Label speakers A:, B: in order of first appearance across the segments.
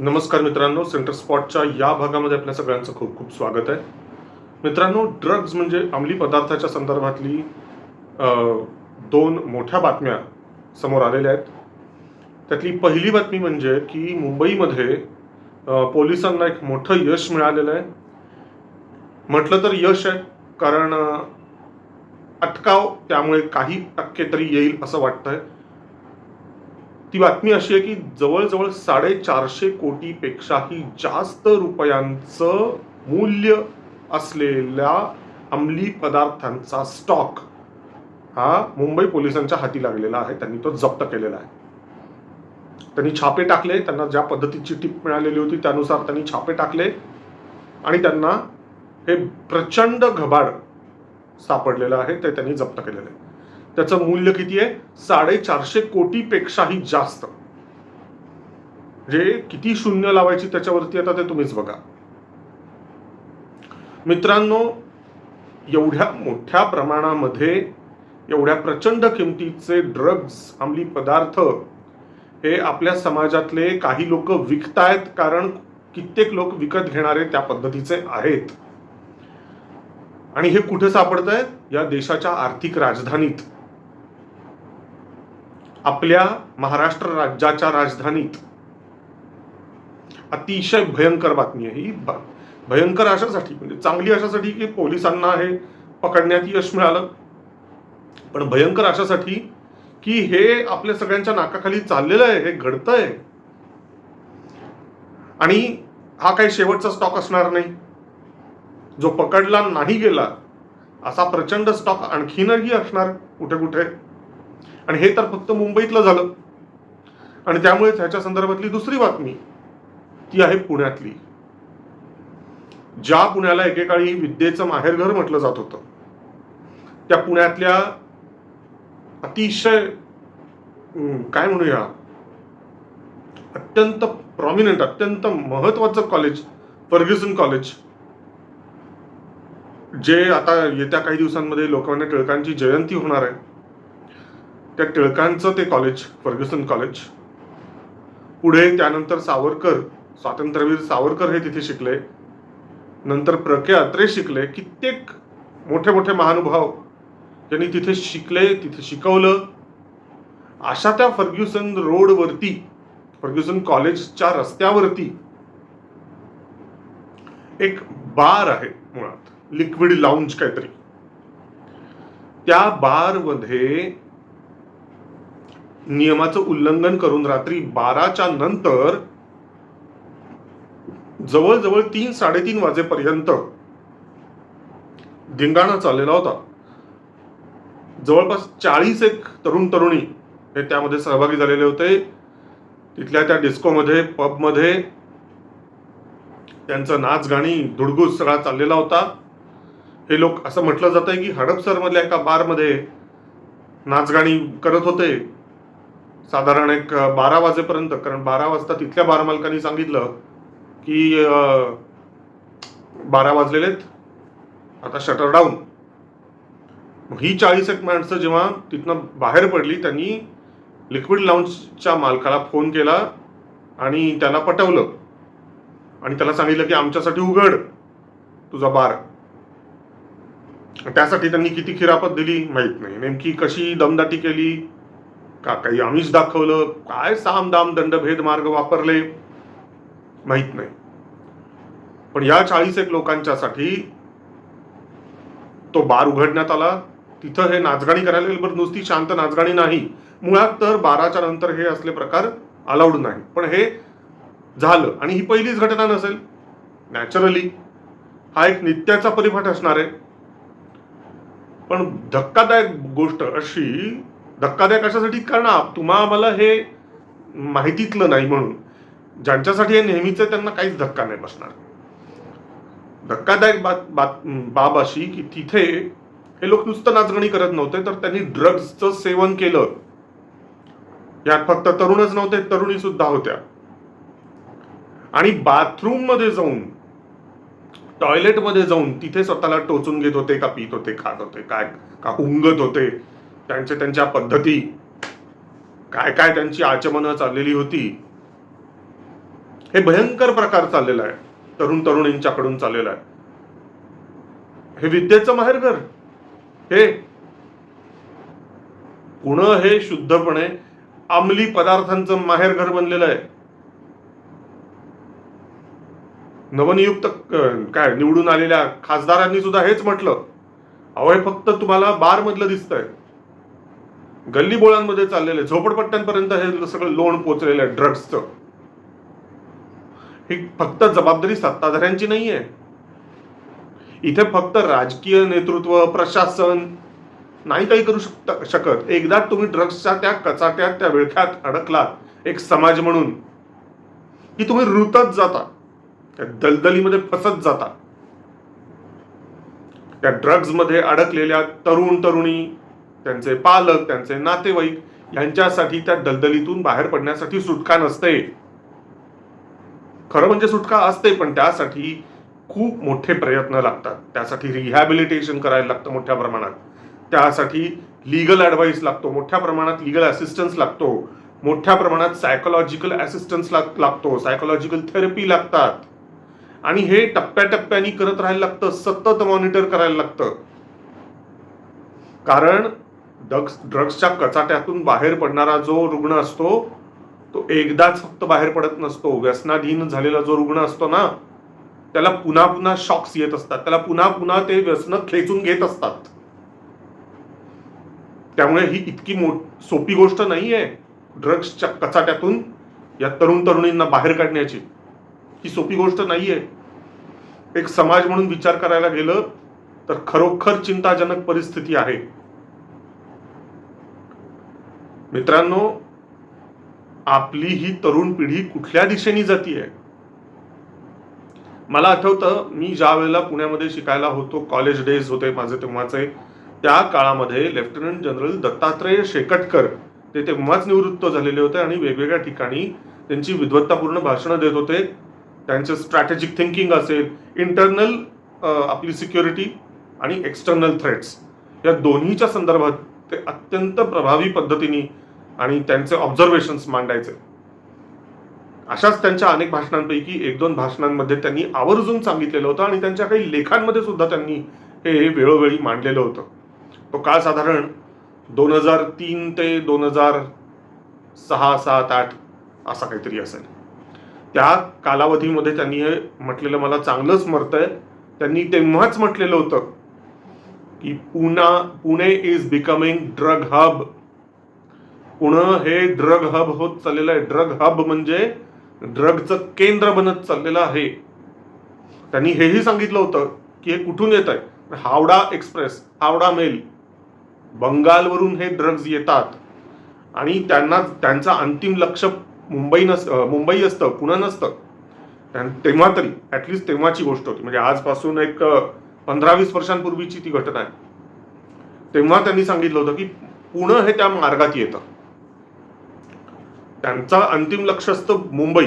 A: नमस्कार मित्रांनो सेंटर स्पॉटच्या या भागामध्ये आपल्या सगळ्यांचं खूप खूप स्वागत आहे. मित्रांनो ड्रग्ज म्हणजे अंमली पदार्थाच्या संदर्भातली दोन मोठ्या बातम्या समोर आलेल्या आहेत. त्यातली पहिली बातमी म्हणजे की मुंबईमध्ये पोलिसांना एक मोठं यश मिळालेलं आहे. म्हटलं तर यश आहे कारण अटकाव त्यामुळे काही टक्के तरी येईल असं वाटतंय. ती बातमी अशी आहे की जवळजवळ साडेचारशे कोटीपेक्षाही जास्त रुपयांचं मूल्य असलेल्या अंमली पदार्थांचा स्टॉक हा मुंबई पोलिसांच्या हाती लागलेला आहे. त्यांनी तो जप्त केलेला आहे. त्यांनी छापे टाकले. त्यांना ज्या पद्धतीची टीप मिळालेली होती त्यानुसार त्यांनी छापे टाकले. आणि त्यांना हे प्रचंड घबाड सापडलेलं आहे. ते त्यांनी जप्त केलेलं आहे. त्याचं मूल्य किती आहे? साडेचारशे कोटीपेक्षाही जास्त. जे किती शून्य लावायची त्याच्यावरती आता ते तुम्हीच बघा. मित्रांनो एवढ्या मोठ्या प्रमाणामध्ये एवढ्या प्रचंड किमतीचे ड्रग्ज अंमली पदार्थ हे आपल्या समाजातले काही लोक विकतायत कारण कित्येक लोक विकत घेणारे त्या पद्धतीचे आहेत. आणि हे कुठे सापडत आहेत या देशाच्या आर्थिक राजधानीत. आपल्या महाराष्ट्र राज्याच्या राजधानीत. अतिशय भयंकर बातमी आहे ही भयंकर अशासाठी म्हणजे चांगली अशासाठी की पोलिसांना हे पकडण्यात यश मिळालं. पण भयंकर अशासाठी की हे आपल्या सगळ्यांच्या नाकाखाली चाललेलं आहे हे घडतंय. आणि हा काही शेवटचा स्टॉक असणार नाही. जो पकडला नाही गेला असा प्रचंड स्टॉक आणखीनही असणार कुठे कुठे आणि हे तर फक्त मुंबईतलं झालं. आणि त्यामुळे ह्याच्या संदर्भातली दुसरी बातमी ती आहे पुण्यातली. ज्या पुण्याला एकेकाळी विद्येचं माहेरघर म्हटलं जात होतं त्या पुण्यातल्या अतिशय काय म्हणूया अत्यंत प्रॉमिनंट अत्यंत महत्वाचं कॉलेज फर्ग्युसन कॉलेज जे आता येत्या काही दिवसांमध्ये लोकमान्य टिळकांची जयंती होणार आहे. त्या टिळकांचं ते कॉलेज फर्ग्युसन कॉलेज पुढे त्यानंतर सावरकर स्वातंत्र्यवीर सावरकर हे तिथे शिकले. नंतर प्र के अत्रे शिकले. कित्येक मोठे मोठे महानुभाव ज्यांनी तिथे शिकले तिथे शिकवलं. अशा त्या फर्ग्युसन रोडवरती फर्ग्युसन कॉलेजच्या रस्त्यावरती एक बार आहे मुळात. लिक्विड लाउंज काहीतरी. त्या बारमध्ये नियमाचं उल्लंघन करून रात्री बाराच्या नंतर जवळजवळ तीन साडेतीन वाजेपर्यंत धिंगाणा चाललेला होता. जवळपास चाळीस एक तरुण तरुणी हे त्यामध्ये सहभागी झालेले होते. तिथल्या त्या डिस्कोमध्ये पबमध्ये त्यांचं नाच गाणी धुडगूस सगळा चाललेला होता. हे लोक असं म्हटलं जातं की हडपसर मधल्या एका बारमध्ये नाचगाणी करत होते. साधारण एक बारा वाजेपर्यंत कारण बारा वाजता तिथल्या बारा मालकांनी सांगितलं की बारा बारा वाजलेलेत आता शटर डाऊन. ही चाळीस एक माणसं जेव्हा तिथनं बाहेर पडली त्यांनी लिक्विड लाऊंजच्या मालकाला फोन केला आणि त्याला पटवलं. आणि त्याला सांगितलं की आमच्यासाठी उघड तुझा बार. त्यासाठी त्यांनी किती खिरापत दिली माहीत नाही. नेमकी कशी दमदाटी केली का काही आमिष दाखवलं? काय साम दाम दंडभेद मार्ग वापरले? माहीत नाही. पण या चाळीस एक लोकांच्यासाठी तो बार उघडण्यात आला. तिथं हे नाचगाणी करायला गेलं, बरं नुसती शांत नाचगाणी नाही. मुळात तर बाराच्या नंतर हे असले प्रकार अलाउड नाही. पण हे झालं. आणि ही पहिलीच घटना नसेल. नॅचरली हा एक नित्याचा परिपाठ असणार आहे. पण धक्कादायक गोष्ट अशी धक्कादायक अशासाठी कारण तुम्हा आम्हाला हे माहितीतलं नाही म्हणून. ज्यांच्यासाठी हे नेहमीच त्यांना काहीच धक्का नाही बसणार. धक्कादायक बात बात बाब अशी की तिथे हे लोक नुसतं नाचगणी करत नव्हते तर त्यांनी ड्रग्जचं सेवन केलं. यात फक्त तरुणच नव्हते तरुणी सुद्धा होत्या. आणि बाथरूममध्ये जाऊन टॉयलेटमध्ये जाऊन तिथे स्वतःला टोचून घेत होते का पित होते खात होते काय का हुंगत होते त्यांच्या त्यांच्या पद्धती काय काय त्यांची आचमनं चाललेली होती हे भयंकर प्रकार चाललेला आहे. तरुण तरुणींच्याकडून चाललेला आहे. हे विद्येचं माहेरघर हे पुणं हे शुद्धपणे अंमली पदार्थांचं माहेरघर बनलेलं आहे. नवनियुक्त काय निवडून आलेल्या खासदारांनी सुद्धा हेच म्हटलं. अवय फक्त तुम्हाला बार मधलं दिसतंय. गल्ली बोळांमध्ये चाललेलं आहे झोपडपट्ट्यांपर्यंत हे सगळं लोण पोचलेलं आहे ड्रग्सचं ही फक्त जबाबदारी सत्ताधाऱ्यांची नाहीये. इथे फक्त राजकीय नेतृत्व प्रशासन नाही काही करू शकता शकत. एकदा तुम्ही ड्रग्सच्या त्या कचाट्यात त्या विळख्यात अडकलात एक समाज म्हणून की तुम्ही रुतत जाता त्या दलदलीमध्ये फसत जाता. त्या ड्रग्जमध्ये अडकलेल्या तरुण तरुणी त्यांचे पालक त्यांचे नातेवाईक यांच्यासाठी त्या दलदलीतून बाहेर पडण्यासाठी सुटका नसते. खरं म्हणजे सुटका असते पण त्यासाठी खूप मोठे प्रयत्न लागतात. त्यासाठी रिहॅबिलिटेशन करायला लागतं मोठ्या प्रमाणात. त्यासाठी लिगल ॲडवाईस लागतो मोठ्या प्रमाणात लिगल असिस्टन्स लागतो. मोठ्या प्रमाणात सायकोलॉजिकल असिस्टन्स लागतो. सायकोलॉजिकल थेरपी लागतात. आणि हे टप्प्याटप्प्याने करत राहायला लागतं सतत मॉनिटर करायला लागतं. कारण ड्रग्स ड्रग्सच्या कचाट्यातून बाहेर पडणारा जो रुग्ण असतो तो एकदाच फक्त बाहेर पडत नसतो. व्यसनाधीन झालेला जो रुग्ण असतो ना त्याला पुन्हा पुन्हा शॉक्स येत असतात. त्याला पुन्हा पुन्हा ते व्यसन खेचून घेत असतात. त्यामुळे ही इतकी मोठ सोपी गोष्ट नाही आहे ड्रग्सच्या कचाट्यातून या तरुण तरुणींना बाहेर काढण्याची. ही सोपी गोष्ट नाही आहे एक समाज म्हणून विचार करायला गेलं तर खरोखर चिंताजनक परिस्थिती आहे. मित्रांनो आपली ही तरुण पिढी कुठल्या दिशेने जातीये? मला आठवतं मी ज्या वेळेला पुण्यामध्ये शिकायला होतो कॉलेज डेज होते माझे तेव्हाचे त्या काळामध्ये लेफ्टनंट जनरल दत्तात्रय शेकटकर ते तेव्हाच निवृत्त झालेले होते आणि वेगवेगळ्या ठिकाणी त्यांची विद्वत्तापूर्ण भाषणं देत होते. त्यांचं स्ट्रॅटेजिक थिंकिंग असेल इंटरनल आपली सिक्युरिटी आणि एक्सटर्नल थ्रेट्स या दोन्हीच्या संदर्भात ते अत्यंत प्रभावी पद्धतीने आणि त्यांचे ऑब्झर्वेशन्स मांडायचे. अशाच त्यांच्या अनेक भाषणांपैकी एक दोन भाषणांमध्ये त्यांनी आवर्जून सांगितलेलं होतं आणि त्यांच्या काही लेखांमध्ये सुद्धा त्यांनी हे वेळोवेळी मांडलेलं होतं. तो काळ साधारण दोन हजार तीन ते दोन हजार सहा सात आठ असा काहीतरी असेल. त्या कालावधीमध्ये त्यांनी हे म्हटलेलं मला चांगलं आहे त्यांनी तेव्हाच म्हटलेलं होतं की Poona Pune is becoming drug hub Pune हे ड्रग हब होत चाललेलं आहे. ड्रग हब म्हणजे ड्रगचं केंद्र बनत चाललेलं आहे. त्यांनी हेही सांगितलं होतं की हे कुठून येत आहे? हावडा एक्सप्रेस हावडा मेल बंगालवरून हे ड्रग्ज येतात. आणि त्यांना त्यांचं अंतिम लक्ष मुंबई नस मुंबई असतं पुणे नसतं. तेव्हा तरी ॲटलिस्ट तेव्हाची गोष्ट होती. म्हणजे आजपासून एक पंधरा वीस वर्षांपूर्वीची ती घटना आहे. तेव्हा त्यांनी सांगितलं होतं की पुणे हे त्या मार्गात येतं. त्यांचं अंतिम लक्ष असतं मुंबई.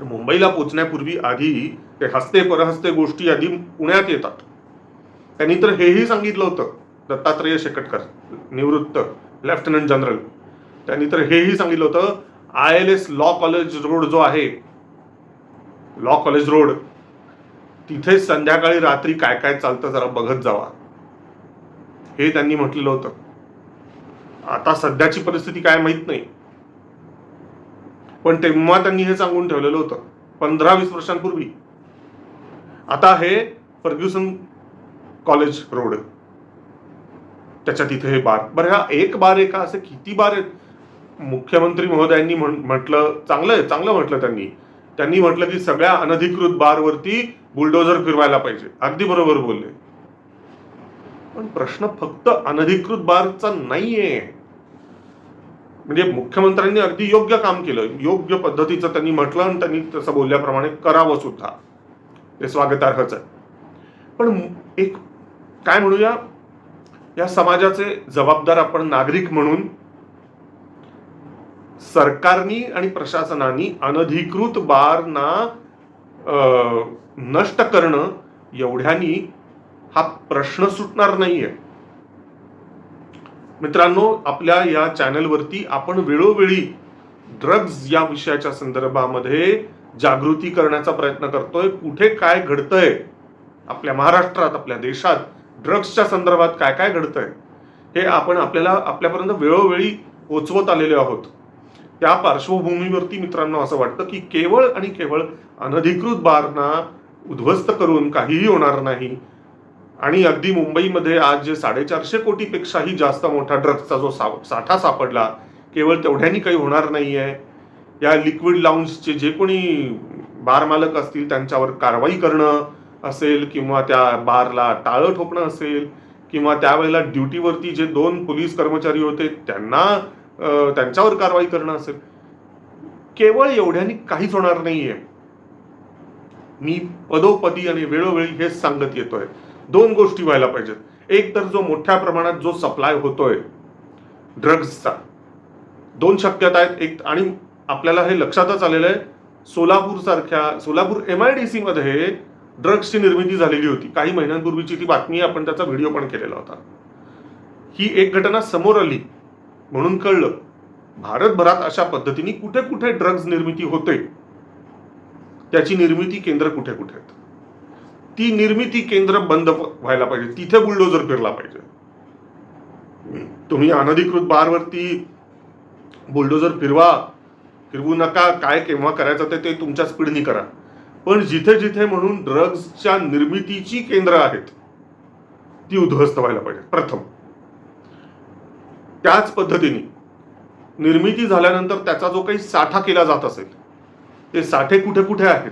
A: तर मुंबईला पोचण्यापूर्वी आधी ते हस्ते परहस्ते गोष्टी आधी पुण्यात येतात. त्यांनी तर हेही सांगितलं होतं दत्तात्रेय शेकटकर निवृत्त लेफ्टनंट जनरल. त्यांनी तर हेही सांगितलं होतं I L S law college road जो आहे लॉ कॉलेज रोड तिथे संध्याकाळी रात्री काय काय चालतं जरा बघत जावा. हे त्यांनी म्हटलेलं होतं. आता सध्याची परिस्थिती काय माहीत नाही. पण तेव्हा त्यांनी हे सांगून ठेवलेलं होतं पंधरा वीस वर्षांपूर्वी. आता हे फर्ग्युसन कॉलेज रोड. त्याच्या तिथे हे बार. बरं हा एक बार एका असे किती बार आहेत? मुख्यमंत्री महोदयांनी म्हण- म्हटलं चांगलं आहे चांगलं म्हटलं त्यांनी. त्यांनी म्हटलं की सगळ्या अनधिकृत बारवरती बुलडोजर फिरवायला पाहिजे. अगदी बरोबर बोलले. पण प्रश्न फक्त अनधिकृत बारचा नाहीये. म्हणजे मुख्यमंत्र्यांनी अगदी योग्य काम केलं. योग्य पद्धतीचं त्यांनी म्हटलं आणि त्यांनी तसं बोलल्याप्रमाणे करावं सुद्धा. ते स्वागतार्हच आहे. पण एक काय म्हणूया? या समाजाचे जबाबदार आपण नागरिक म्हणून सरकारनी आणि प्रशासनानी अनधिकृत बारना नष्ट करणं एवढ्यानी हा प्रश्न सुटणार नाहीये. मित्रांनो आपल्या या चॅनलवरती आपण वेळोवेळी ड्रग्ज या विषयाच्या संदर्भामध्ये जागृती करण्याचा प्रयत्न करतोय. कुठे काय घडतंय? आपल्या महाराष्ट्रात आपल्या देशात ड्रग्सच्या संदर्भात काय काय घडतंय? हे आपण आपल्याला आपल्यापर्यंत वेळोवेळी पोचवत आलेले आहोत. त्या पार्श्वभूमीवरती मित्रांनो असं वाटतं की केवळ आणि केवळ अनधिकृत बारना उद्ध्वस्त करून काहीही होणार नाही. आणि अगदी मुंबईमध्ये आज जे साडेचारशे कोटीपेक्षाही जास्त मोठा ड्रग्सचा जो सा साठा सापडला केवळ तेवढ्यानी काही होणार नाही आहे या लिक्विड लाऊंजचे जे कोणी बार मालक असतील त्यांच्यावर कारवाई करणं असेल किंवा त्या बारला टाळं ठोकणं असेल किंवा त्यावेळेला ड्युटीवरती जे दोन पोलीस कर्मचारी होते त्यांना त्यांच्यावर कारवाई करणं असेल. केवळ एवढ्यानी काहीच होणार नाहीये. मी पदोपदी आणि वेळोवेळी हेच सांगत येतोय. दोन गोष्टी व्हायला पाहिजेत. एक तर जो मोठ्या प्रमाणात जो सप्लाय होतोय ड्रग्जचा दोन शक्यता आहेत. एक आणि आपल्याला हे लक्षातच आलेलं आहे सोलापूर सारख्या Solapur M I D C मध्ये ड्रग्सची निर्मिती झालेली होती. काही महिन्यांपूर्वीची ती बातमी आपण त्याचा व्हिडिओ पण केलेला होता. ही एक घटना समोर आली. म्हणून कळलं भारतभरात अशा पद्धतीने कुठे कुठे ड्रग्ज निर्मिती होते? त्याची निर्मिती केंद्र कुठे कुठे आहेत? ती निर्मिती केंद्र बंद व्हायला पाहिजे तिथे बुलडोजर फिरला पाहिजे. तुम्ही अनधिकृत बारवरती बुलडोजर फिरवा फिरवू नका काय केव्हा करायचं ते ते तुमच्या स्पीडनी करा. पण जिथे जिथे म्हणून ड्रग्जच्या निर्मितीची केंद्र आहेत ती उद्ध्वस्त व्हायला पाहिजे प्रथम. त्याच पद्धतीने निर्मिती झाल्यानंतर त्याचा जो काही साठा केला जात असेल ते साठे कुठे कुठे आहेत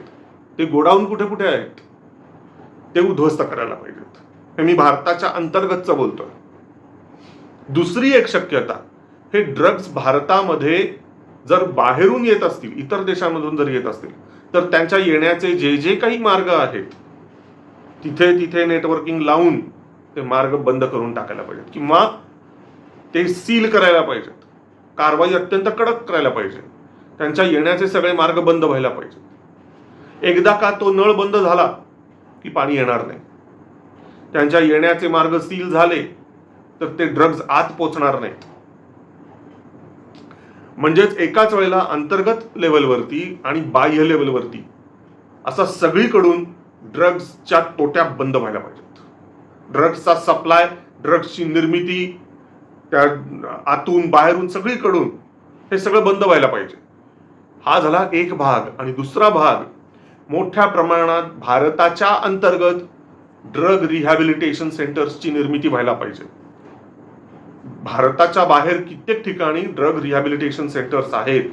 A: ते गोडाऊन कुठे कुठे आहेत ते उद्ध्वस्त करायला पाहिजेत. हे मी भारताच्या अंतर्गतचं बोलतोय. दुसरी एक शक्यता हे ड्रग्ज भारतामध्ये जर बाहेरून येत असतील इतर देशांमधून जर येत असतील तर त्यांच्या येण्याचे जे जे काही मार्ग आहेत तिथे तिथे नेटवर्किंग लावून ते मार्ग बंद करून टाकायला पाहिजेत. किंवा ते सील करायला पाहिजेत. कारवाई अत्यंत कडक करायला पाहिजे. त्यांच्या येण्याचे सगळे मार्ग बंद व्हायला पाहिजेत. एकदा का तो नळ बंद झाला की पाणी येणार नाही. त्यांच्या येण्याचे मार्ग सील झाले तर ते ड्रग्ज आत पोचणार नाहीत. म्हणजेच एकाच वेळेला अंतर्गत लेवलवरती आणि बाह्य लेवलवरती असा सगळीकडून ड्रग्जच्या तोट्या बंद व्हायला पाहिजेत. ड्रग्सचा सप्लाय ड्रग्सची निर्मिती त्या आतून बाहेरून सगळीकडून हे सगळं बंद व्हायला पाहिजे. हा झाला एक भाग आणि दुसरा भाग मोठ्या प्रमाणात भारताच्या अंतर्गत ड्रग रिहॅबिलिटेशन सेंटर्सची निर्मिती व्हायला पाहिजे. भारताच्या बाहेर कित्येक ठिकाणी ड्रग रिहॅबिलिटेशन सेंटर्स आहेत.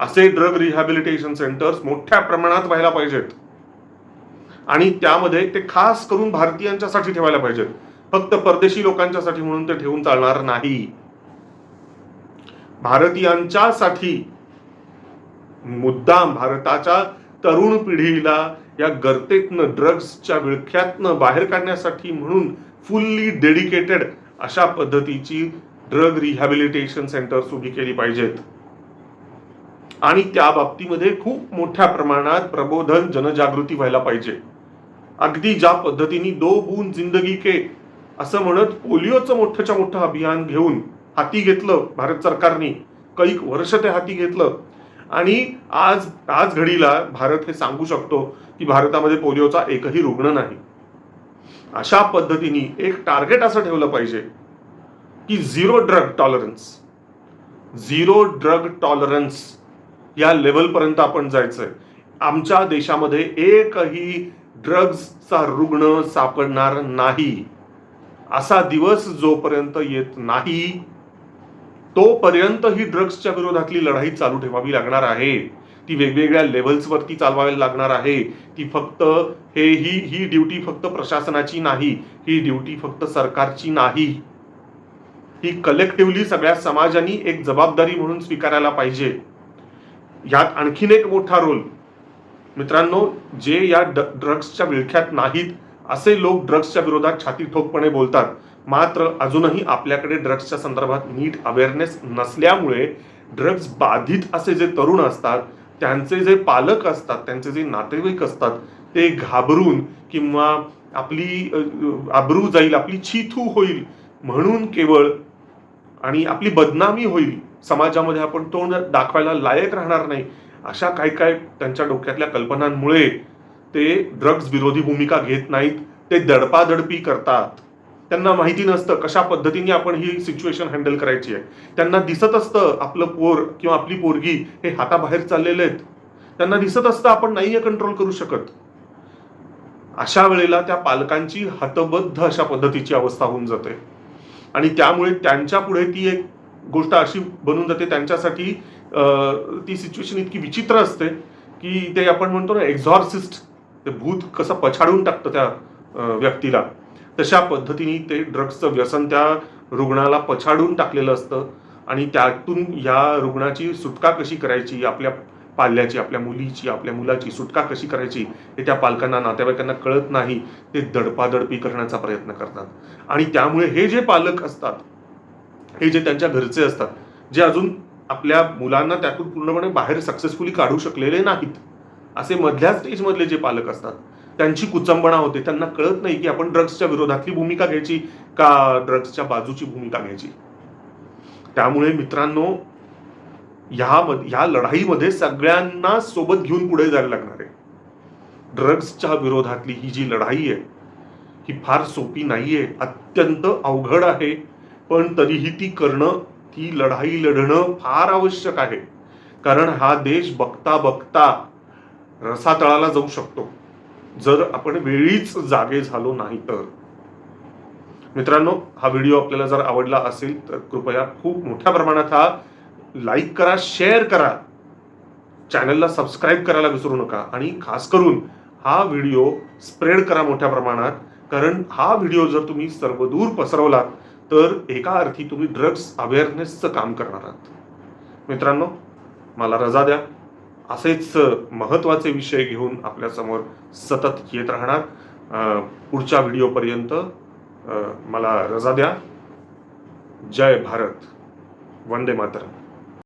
A: असे ड्रग रिहॅबिलिटेशन सेंटर्स मोठ्या प्रमाणात व्हायला पाहिजेत. आणि त्यामध्ये ते खास करून भारतीयांच्यासाठी ठेवायला पाहिजेत. फक्त परदेशी लोकांच्यासाठी म्हणून ते ठेवून चालणार नाही. भारतीयांच्यासाठी मुद्दाम भारताच्या तरुण पिढीला या गर्तेतनं ड्रग्सच्या विळख्यातनं बाहेर काढण्यासाठी म्हणून फुल्ली डेडिकेटेड अशा पद्धतीची ड्रग रिहॅबिलिटेशन सेंटर्स उभी केली पाहिजेत. आणि त्या बाबतीमध्ये खूप मोठ्या प्रमाणात प्रबोधन जनजागृती व्हायला पाहिजे. अगदी ज्या पद्धतीने दो बून जिंदगी के असं म्हणत पोलिओचं मोठ्याच्या मोठं अभियान घेऊन हाती घेतलं भारत सरकारने. कैक वर्ष ते हाती घेतलं. आणि आज आज घडीला भारत हे सांगू शकतो की भारतामध्ये पोलिओचा एकही रुग्ण नाही. अशा पद्धतीने एक टार्गेट असं ठेवलं पाहिजे की zero drug tolerance zero drug tolerance या लेवलपर्यंत आपण जायचंय. आमच्या देशामध्ये एकही ड्रग्सचा रुग्ण सापडणार नाही. असा दिवस जोपर्यंत येत नाही तोपर्यंत ही ड्रग्सच्या विरोधातली लढाई चालू ठेवावी लागणार आहे. ती वेगवेगळ्या लेव्हल्सवरती चालवावी लागणार आहे. ती फक्त हे ही ही ड्युटी फक्त प्रशासनाची नाही ही ड्युटी फक्त सरकारची नाही. ही कलेक्टिव्हली सगळ्या समाजानी एक जबाबदारी म्हणून स्वीकारायला पाहिजे. यात आणखीन एक मोठा रोल मित्रांनो जे या ड- ड्रग्सच्या विळख्यात नाहीत असे लोक ड्रग्सच्या विरोधात छाती ठोकपणे बोलतात. मात्र अजूनही आपल्याकडे ड्रग्सच्या संदर्भात नीट अवेअरनेस नसल्यामुळे ड्रग्स बाधित असे जे तरुण असतात त्यांचे जे पालक असतात त्यांचे जे नातेवाईक असतात ते घाबरून किंवा आपली आबरू जाईल आपली छीथू होईल म्हणून केवळ आणि आपली बदनामी होईल समाजामध्ये आपण तोंड दाखवायला लायक राहणार नाही अशा काही काय त्यांच्या डोक्यातल्या कल्पनांमुळे ते ड्रग्ज विरोधी भूमिका घेत नाहीत ते दडपादडपी करतात. त्यांना माहिती नसतं कशा पद्धतीने आपण ही सिच्युएशन हँडल करायची आहे. त्यांना दिसत असतं आपलं पोर किंवा आपली पोरगी हे हाताबाहेर चाललेले आहेत. त्यांना दिसत असतं आपण नाहीये कंट्रोल करू शकत. अशा वेळेला त्या पालकांची हतबद्ध अशा पद्धतीची अवस्था होऊन जाते. आणि त्यामुळे त्यांच्या पुढे ती एक गोष्ट अशी बनून जाते त्यांच्यासाठी ती सिच्युएशन इतकी विचित्र असते की ते आपण म्हणतो ना एक्झॉर्सिस्ट ते भूत कसं पछाडून टाकतं त्या व्यक्तीला? तशा पद्धतीने ते ड्रग्सचं व्यसन त्या रुग्णाला पछाडून टाकलेलं असतं आणि त्यातून या रुग्णाची सुटका कशी करायची आपल्या पाल्याची आपल्या मुलीची आपल्या मुलाची सुटका कशी करायची हे त्या पालकांना नातेवाईकांना कळत नाही. ते दडपादडपी करण्याचा प्रयत्न करतात. आणि त्यामुळे हे जे पालक असतात हे जे त्यांच्या घरचे असतात जे अजून आपल्या मुलांना त्यातून पूर्णपणे बाहेर सक्सेसफुली काढू शकलेले नाहीत असे मधल्या स्टेजमधले जे पालक असतात त्यांची कुचंबणा होते. त्यांना कळत नाही की आपण ड्रग्सच्या विरोधातली भूमिका घ्यायची का ड्रग्सच्या बाजूची भूमिका घ्यायची. त्यामुळे मित्रांनो ह्या ह्या लढाईमध्ये सगळ्यांना सोबत घेऊन पुढे जायला लागणार आहे. ड्रग्सच्या विरोधातली ही जी लढाई आहे ही फार सोपी नाहीये अत्यंत अवघड आहे. पण तरीही ती करणं ती लढाई लढणं फार आवश्यक आहे. कारण हा देश बघता बघता रसातळाला जाऊ शकतो. जर आपण वेळीच जागे झालो नाही तर. मित्रांनो हा व्हिडिओ आपल्याला जर आवडला असेल तर कृपया खूप मोठ्या प्रमाणात हा लाईक करा शेअर करा. चॅनलला सबस्क्राईब करायला विसरू नका आणि खास करून हा व्हिडिओ स्प्रेड करा मोठ्या प्रमाणात कारण हा व्हिडिओ जर तुम्ही सर्वदूर पसरवलात तर एका अर्थी तुम्ही ड्रग्स अवेअरनेसचं काम करणार आहात. मित्रांनो मला रजा द्या. असेच महत्त्वाचे विषय घेऊन आपल्यासमोर सतत येत राहणार. पुढच्या व्हिडिओपर्यंत मला रजा द्या. जय भारत. वंदे मातरम.